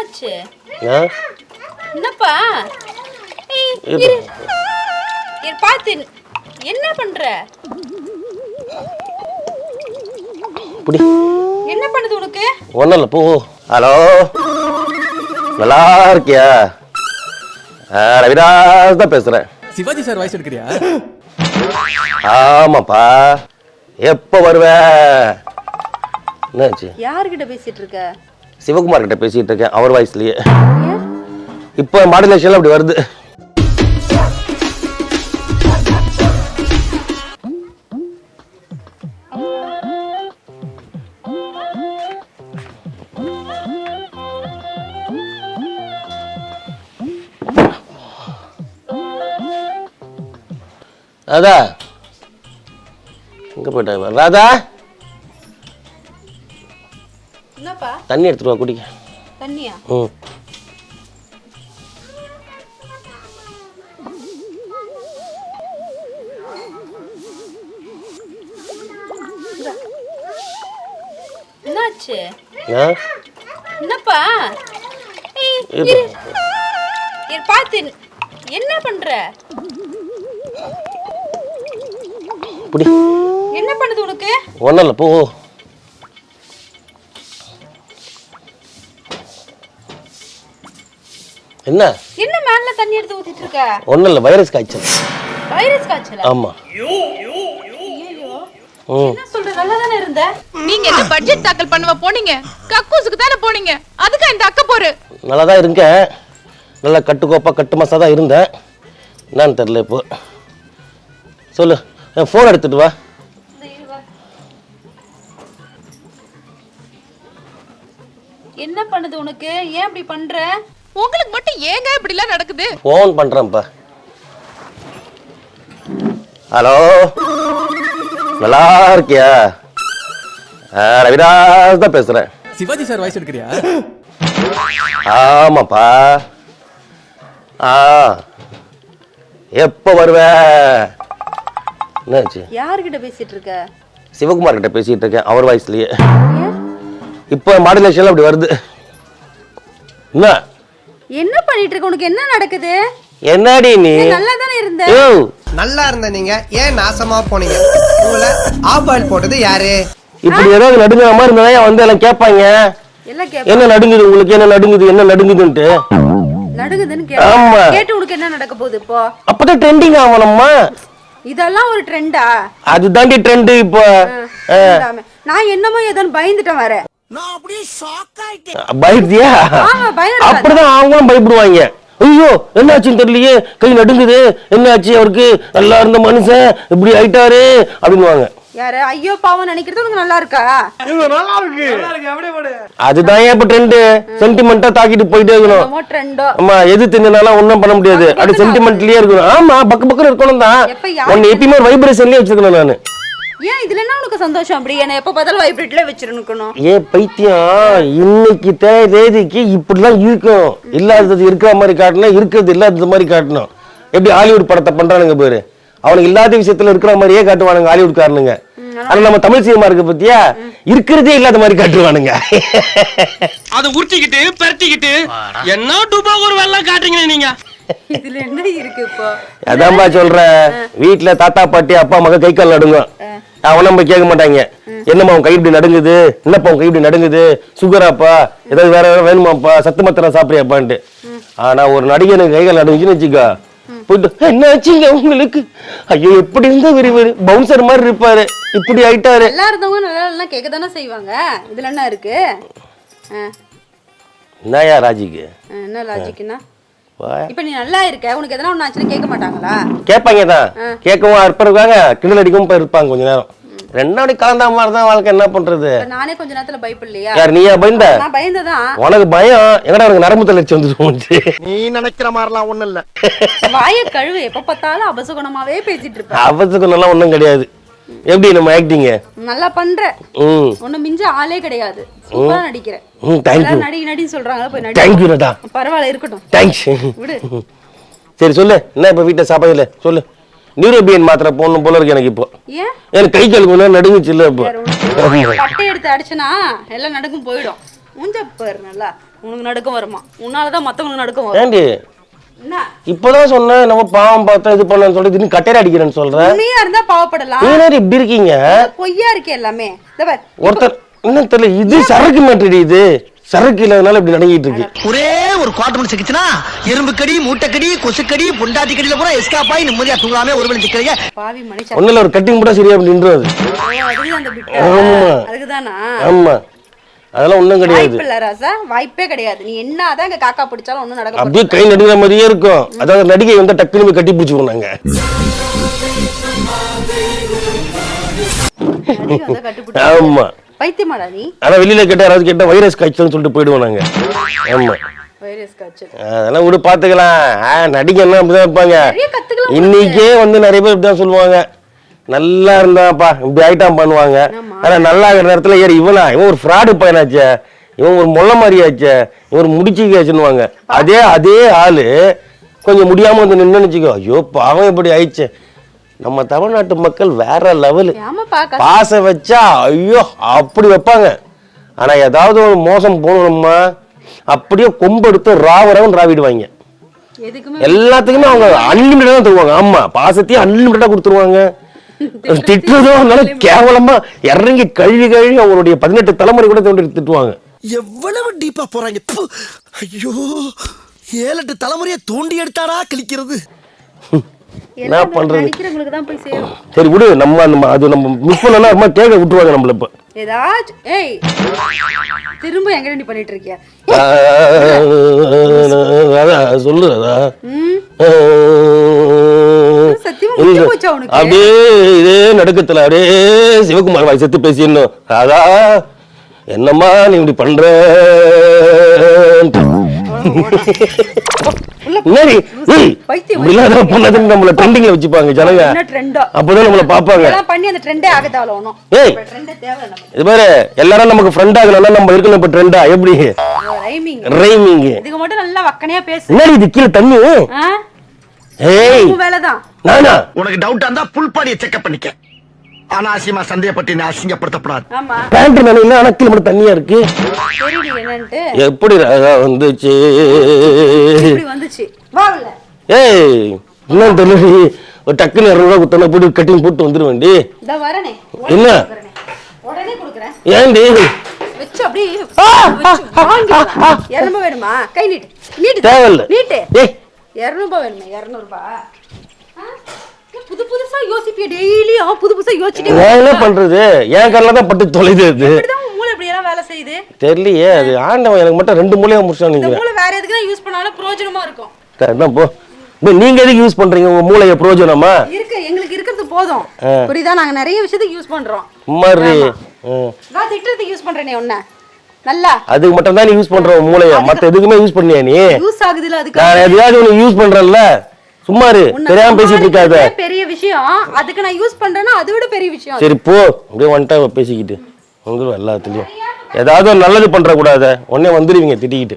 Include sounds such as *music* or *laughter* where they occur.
என்னாச்சு? என்னப்பா? இரு. பாத்து என்ன பண்ற? என்ன பண்ணுது உனக்கு? இல்லை போ. ஹலோ? நல்லா இருக்கியா? ரவிராஜ் தான் பேசுகிறேன் சிவாஜி சார் வாய்ஸ் எடுக்கிறியா? ஆமாப்பா. எப்போ வருவ? என்னாச்சு? யார்கிட்ட பேசிட்டு இருக்க? சிவகுமார் கிட்ட பேசிட்டு இருக்கேன் அவர் வாய்ஸ்லயே. இப்போ மாடுலேஷன்ல அப்படி வருது. ராதா எங்க போயிட்டாங்க ராதா? என்னப்பா? தண்ணி எடுத்துட்டு வா குடிக்க. தண்ணியா? ம். என்னாச்சு? என்னப்பா? பாத்து என்ன பண்ற? என்ன பண்ணுது உனக்கு? ஒன்றும் இல்லை போ. என்ன? என்ன மேல தண்ணி எடுத்து ஊத்திட்டு இருக்க? ஒன்றும் இல்லை வைரஸ் காய்ச்சல். வைரஸ் காய்ச்சலா? ஆமாம் ஐயோ ம். என்ன சொல்ற நல்லா தானே இருந்த? நீங்க என்ன பட்ஜெட் தாக்கல் பண்ணுவ போனீங்க? கக்கூசுக்கு தானே போனீங்க? அதுக்கு இந்த அக்க போரு நல்லா தான் இருக்கேன். நல்லா கட்டுக்கோப்பா கட்டு மசா தான் இருந்தேன். என்னன்னு இப்போ. சொல்லு. என் ஃபோன் எடுத்துட்டு வா. என்ன பண்ணுது உனக்கு? ஏன் இப்படி பண்ற? உங்களுக்கு மட்டும் ஏங்க இப்படி எல்லாம் நடக்குது ஃபோன் பண்ணுறேன்ப்பா ஹலோ நல்லா இருக்கியா? ரவிராஜ் தான் பேசுகிறேன் சிவாஜி சார் வாய்ஸ் எடுக்கிறியா? ஆமாப்பா. ஆ எப்போ வருவ? என்னாச்சு? யார்கிட்ட பேசிட்டு இருக்க? சிவகுமார் கிட்ட பேசிட்டு இருக்கேன் அவர் வாய்ஸ்லயே இப்போ மாடுலேஷன்ல அப்படி வருது. என்ன? என்ன பண்ணிட்டு இருக்க? உனக்கு என்ன நடக்குது? என்னடி நீ? நல்லா தானே இருந்த? நல்லா இருந்த நீங்க. ஏன் நாசமா போனீங்க? உங்களை ஆஃப் ஆயில் போட்டது யாரு? இப்படி ஏதாவது நடுங்குற மாதிரி இருந்தா வந்து எல்லாம் கேட்பாங்க? என்ன நடுங்குது? உங்களுக்கு என்ன நடுங்குது? என்ன நடுங்குதுன்ட்டு? நடுகுதுன்னு ஆமா. கேட்டு கேட்டு உனக்கு என்ன நடக்க போகுது இப்போ? அப்பதான் ட்ரெண்டிங் ஆகணும்மா இதெல்லாம் ஒரு ட்ரெண்டா அது தாண்டி ட்ரெண்ட் இப்போ. நான் என்னமோ ஏதோன்னு பயந்துட்டேன் வரேன் பயத்தியா ஆமா பயந்துட்டேன். அப்படிதான் அவங்களும் பயப்படுவாங்க. ஐயோ என்னாச்சுன்னு தெரியலையே. கை நடுங்குது. என்னாச்சு அவருக்கு? நல்லா இருந்த மனுஷன். இப்படி ஆயிட்டாரு அப்படின்னுவாங்க. யாரு? ஐயோ பாவம் நினைக்கிறது உனக்கு நல்லா இருக்கா? அதுதான் ஏன் இப்ப ட்ரெண்ட் சென்டிமெண்டா தாக்கிட்டு போயிட்டே இருக்கணும். ஆமா எது தின்னாலும் ஒண்ணும் பண்ண முடியாது. அது அப்படி சென்டிமெண்ட்லயே இருக்கணும். ஆமா பக்க பக்கம் இருக்கணும் தான். உன்னை எப்பயுமே வைப்ரேஷன்லயே வச்சிருக்கணும் நானு. ஏன் இதுல என்ன உனக்கு சந்தோஷம்? அப்படி என்ன எப்ப பார்த்தாலும் வைப்ரேட்ல வச்சிருக்கணும். ஏன் பைத்தியம் இன்னைக்கு தேதிக்கு இப்படிலாம் இருக்கும். இல்லாதது இருக்கிற மாதிரி காட்டணும் இருக்கிறது இல்லாதது மாதிரி காட்டணும். எப்படி ஹாலிவுட் படத்தை பண்றானுங்க பேரு. அவனுக்கு இல்லாத விஷயத்துல இருக்கிற மாதிரியே காட்டுவானுங்க ஹாலிவுட் காரனுங்க. ஆனா நம்ம தமிழ் சினிமா இருக்கு பத்தியா? இருக்கிறதே இல்லாத மாதிரி காட்டுவானுங்க. அதை உருட்டிக்கிட்டு பரட்டிக்கிட்டு என்ன டூபா ஒரு வெள்ளம் காட்டுறீங்க நீங்க? இதுல என்ன இருக்கு இப்போ? அதான்பா சொல்றேன். வீட்டுல தாத்தா பாட்டி அப்பா மக கை கால் நடுங்கும் அவன் நம்ம கேட்க மாட்டாங்க. என்னம்மா உன் கை இப்படி நடுங்குது? என்னப்பா உன் கை இப்படி நடுங்குது? சுகராப்பா? ஏதாவது வேற ஏதாவது வேணுமாப்பா? சத்து மாத்திரம் சாப்பிடுறியாப்பான்ட்டு. ஆனா ஒரு நடிகனுக்கு கை கால் நடுங்குச்சுன்னு வச்சுக்கோ போயிட்டு என்ன ஆச்சுங்க உங்களுக்கு? ஐயோ எப்படி இருந்தா விரிவாரு பவுன்சர் மாதிரி இருப்பாரு. இப்படி ஆயிட்டாரு. நல்லா இருந்தவங்க நல்லா இல்லைன்னா கேட்க தானே செய்வாங்க. இதுல என்ன இருக்கு? என்னயா ராஜிக்கு? என்ன லாஜிக்னா வா. இப்ப நீ நல்லா இருக்க. உனக்கு எதனா ஒண்ணு ஆச்சுன்னா கேட்க மாட்டாங்களா? கேட்பாங்க தான். கேட்கவும் அற்ப இருக்காங்க கிண்டல் அடிக்கவும் போய் இருப்பாங்க கொஞ்ச நேரம். ரெண்டாவது கலந்தா மாதிரி தான் வாழ்க்கை என்ன பண்றது? நானே கொஞ்ச நேரத்துல பயப்படலையா யார் நீயா பயந்த? நான் பயந்ததான் உனக்கு பயம். எங்கடா எனக்கு நரம்பு தளர்ச்சி வந்துட்டு நீ நினைக்கிற மாதிரிலாம் ஒண்ணும் இல்ல. வாய கழுவு. எப்ப பார்த்தாலும் அபசகுணமாவே பேசிட்டு அவத்துக்கு நல்லா ஒண்ணும் கிடையாது. எப்படி நம்ம ஆக்டிங்க நல்லா பண்ற. உன்னை மிஞ்ச ஆளே கிடையாது. சூப்பரா நடிக்கிற தேங்க்யூ எல்லாரும் நடி நடி சொல்றாங்க போய் நடி தேங்க்யூ நட்டா பரவாயில்ல இருக்கட்டும். தேங்க்ஸ் விடு. சரி சொல்லு. என்ன இப்போ வீட்டில் சாப்பாடு சொல்லு. நியூரோபியன் மாத்திரை போடணும் போல இருக்கு எனக்கு இப்போ. எனக்கு கை கால் கொஞ்சம் நடுங்குச்சு இல்லை இப்போ. இல்ல. பட்டை எடுத்து அடிச்சனா எல்லாம் நடுக்கும் போயிடும். மூஞ்ச பாரு நல்லா. உனக்கு நடுக்கம் வருமா? உன்னாலதான் மத்தவங்களுக்கு நடுக்கம் வரும். இப்பதான் சொன்னேன் நம்ம பாவம் பார்த்தா இது பண்ணு சொல்லி திடீர்னு கட்டையில அடிக்கிறேன்னு சொல்ற. உண்மையா இருந்தா பாவப்படலாம் நீ என்ன இப்படி இருக்கீங்க? பொய்யா இருக்கு எல்லாமே. ஒருத்தர் என்ன தெரியல இது சரக்கு மாட்டுடி இது. சரக்கு இல்லாதனால இப்படி நடங்கிட்டு இருக்கு. ஒரே ஒரு குவார்டர் மணி சிக்கிச்சுனா எறும்பு கடி மூட்டைக்கடி கொசுக்கடி பொண்டாட்டி கடியில கூட எஸ்காப் ஆகி நிம்மதியா தூங்காம ஒரு மணி சிக்கிறீங்க பாவி மனுஷன். ஒண்ணுல ஒரு கட்டிங் கூட சரியா அப்படி பிட்டா ஆமா. அதுக்குதானா? ஆமா. அதெல்லாம் ஒண்ணும் கிடையாது. வாய்ப்பு இல்ல ராசா. வாய்ப்பே கிடையாது. நீ என்னதான் இங்க காக்கா பிடிச்சாலும் ஒண்ணும் நடக்க அப்படியே கை நடுங்கிற மாதிரியே இருக்கும். அதாவது நடிகை வந்து டக்குனு போய் கட்டி பிடிச்சிருவோம் நாங்க. நடிகை வந்தா கட்டுப்பிடி *laughs* ஆமா. பைத்தியமாடா நீ? ஆனா வெளியில கேட்டா யாராவது கேட்டா வைரஸ் காய்ச்சல்னு சொல்லிட்டு போயிடுவோம் நாங்க. ஆமா. வைரஸ் காய்ச்சல். அதெல்லாம் விடு பாத்துக்கலாம். ஆ, நடிகை என்ன அப்படிதான் இருப்பாங்க. நிறைய கத்துக்கலாம் இன்னைக்கே வந்து நிறைய பேர் இப்படிதான் சொல்லுவாங்க. நல்லா இருந்தாப்பா இப்படி ஐட்டம் பண்ணுவாங்க. ஆனா நல்லா இருக்கிற நேரத்துல ஏறி இவனா இவன் ஒரு ஃப்ராடு பையனாச்சே. இவன் ஒரு முள்ள மாதிரியாச்சே. இவன் ஒரு முடிச்சுக்காச்சுன்னுவாங்க அதே அதே ஆளு கொஞ்சம் முடியாம வந்து நின்னு வச்சுக்கோ. ஐயோ பாவம் இப்படி ஆயிடுச்சு. நம்ம தமிழ்நாட்டு மக்கள் வேற லெவலு. பாசம் வச்சா ஐயோ அப்படி வைப்பாங்க. ஆனா ஏதாவது ஒரு மோசம் போகணும்னா அப்படியே கொம்பெடுத்து ராவரவன் ராவிடுவாங்க. எல்லாத்துக்குமே அவங்க அன்லிமிட்டடா தான் தருவாங்க. ஆமா பாசத்தையும் அன்லிமிட்டடா கொடுத்துருவாங்க. திட்டுறதும் அதனால கேவலமா இறங்கி கழுவி கழுவி அவங்களுடைய பதினெட்டு தலைமுறை கூட தோண்டி திட்டுவாங்க எவ்வளவு டீப்பா போறாங்க. ஐயோ ஏழு எட்டு தலைமுறையை தோண்டி எடுத்தாடா கிழிக்கிறது என்ன பண்றது நினைக்கிறவங்களுக்கு தான் போய் சேரும் சரி விடு நம்ம நம்ம அது நம்ம மிஸ் பண்ணலாம் அம்மா கேட்க விட்டுருவாங்க நம்மள இப்ப ஏதாச்சும் ஏய் திரும்ப எங்க நீ பண்ணிட்டு இருக்கிய சொல்லு அதான் ம் சத்தியமா இல்ல. முடிஞ்சு போச்சா உனக்கு? அப்படியே இதே நடுக்கத்துல அப்படியே சிவகுமார் வாய் செத்து பேசி இன்னும் அதா என்னம்மா நீ இப்படி பண்ற? நம்மள ட்ரெண்டிங்ல வச்சுப்பாங்க ஜனங்க. அப்பதான் நம்மள பாப்பாங்க இது பாரு எல்லாரும் நமக்கு ஃப்ரெண்ட் ஆகணும்னா நம்ம இருக்கணும் இப்ப ட்ரெண்டா எப்படி? ரைமிங் ரைமிங் இதுக்கு மட்டும் நல்லா வக்கனையா பேசு. என்னடி இது கீழே தண்ணி? ஏய்! வேலைதான். நானா? உனக்கு டவுட்டா இருந்தா புல் பாடியை செக்அப் பண்ணிக்க. அனாவசியமா சந்தேகப்பட்டு நீ அசிங்கப்படுத்தப்படாது. பேண்ட் நினைல ஆனா கீழே மட்டும் தண்ணியா இருக்கு? தெரியுது எப்படி வந்துச்சு? ஏய்! என்ன தெரியல. ஒரு டக்குன்னு இரநூறுவா குத்தன போட்டு கட்டிங் போட்டு வரனே. என்ன? ஏன்டி? வச்சு அப்படியே வேணுமா? கை நீட்டு. நீட்டு. தேவையில்ல. நீட்டு. இரநூறுபா வேணுமா இரநூறுபா. புது புதுசா யோசிப்பிய டெய்லியும் புது புதுசா யோசிச்சுட்டே என்ன பண்றது? என் கண்ணில் தான் பட்டு தொலைது அது. மூளை இப்படி எல்லாம் வேலை செய்யுது? தெரியலையே அது ஆண்டவன் எனக்கு மட்டும் ரெண்டு மூலையா முடிச்சான்னு இந்த நினைக்கிறேன் மூளை வேற எதுக்கு யூஸ் பண்ணாலும் பிரயோஜனமா இருக்கும். அதான் போ. நீங்க எதுக்கு யூஸ் பண்றீங்க? உங்க மூளைய பிரயோஜனமா? இருக்கு எங்களுக்கு இருக்கிறது போதும். புரியுதா? நாங்க நிறைய விஷயத்துக்கு யூஸ் பண்றோம். மாதிரி நான் திட்டத்துக்கு யூஸ் பண்றேனே உன்ன. நல்லா. அதுக்கு மட்டும் தான் நீ யூஸ் பண்ற மூளைய. மத்த எதுக்குமே யூஸ் பண்ணியா நீ? யூஸ் ஆகுதுல அதுக்கு நான் எதையாவது உனக்கு யூஸ் பண்றேன்ல. சும்மா இரு. தெரியாம பேசிட்டு இருக்காத. பெரிய விஷயம். அதுக்கு நான் யூஸ் பண்றேன்னா அதை விட பெரிய விஷயம் சரி போ. அப்படியே வந்துட்டா இவ பேசிக்கிட்டு. வந்துடும் எல்லாத்துலயும். ஏதாவது நல்லது பண்ற கூடாத உடனே வந்துடுவீங்க திட்டிக்கிட்டு.